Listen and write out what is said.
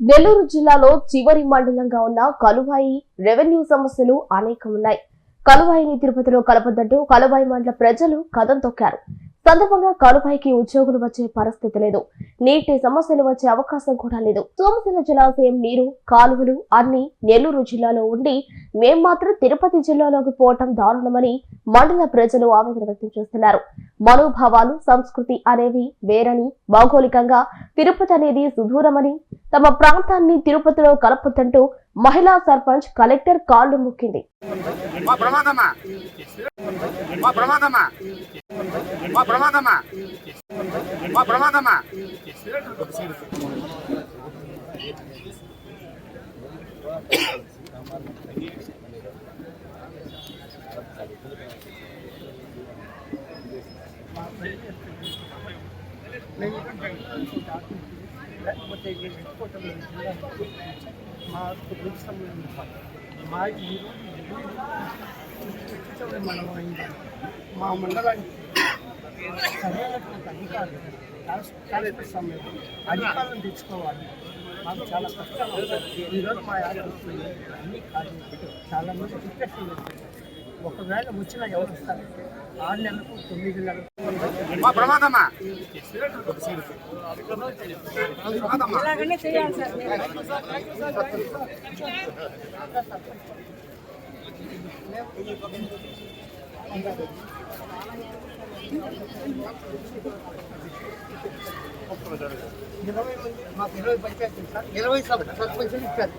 నెల్లూరు జిల్లాలో చివరి మండలంగా ఉన్న కలువాయి రెవెన్యూ సమస్యలు అనేకం ఉన్నాయి కలువాయిని తిరుపతిలో కలపద్దంటూ కలువాయి మండల ప్రజలు కథం తొక్కారు. సందర్భంగా కలువాయికి ఉద్యోగులు వచ్చే పరిస్థితి లేదు. నీటి సమస్యలు వచ్చే అవకాశం కూడా లేదు. సోమశిల జలాశయం నీరు కాలువలు అన్ని నెల్లూరు జిల్లాలో ఉండి మేం మాత్రం తిరుపతి జిల్లాలోకి పోవటం దారుణమని మండల ప్రజలు ఆవేదన వ్యక్తం చేస్తున్నారు. మనోభావాలు సంస్కృతి అనేవి వేరని భౌగోళికంగా తిరుపతి అనేది సుదూరమని తమ ప్రాంతాన్ని తిరుపతిలో కలపొద్దంటూ మహిళా సర్పంచ్ కలెక్టర్ కాళ్ళు ముక్కింది. మా ప్రమాదమా మా ప్రమాదమా మా ప్రమాదమా మా ప్రమాదమా లేకపోతే ఎక్కిపోవటం మాకు తెలుస్తాం మా ఈరోజు మనం అయింది మా మండలానికి సరైనటువంటి అధికారులు ట్రాన్స్పోర్ట్ సమయం అధికారులను తెచ్చుకోవాలి మాకు చాలా కష్టంగా ఉంటుంది ఈరోజు మా యాద వస్తుంది అన్ని కాదు చాలా మంది రిక్వెస్ట్ ఒకవేళ వచ్చినా ఎవరు వస్తారు ఆరు నెలలకు తొమ్మిది నెలలకు ఇలాగనే చేయాలి సార్ ఇరవై మంది మాకు ఇరవై పంచాయతీలు సార్ ఇరవై సబ్ సర్పంచులు ఇచ్చారు.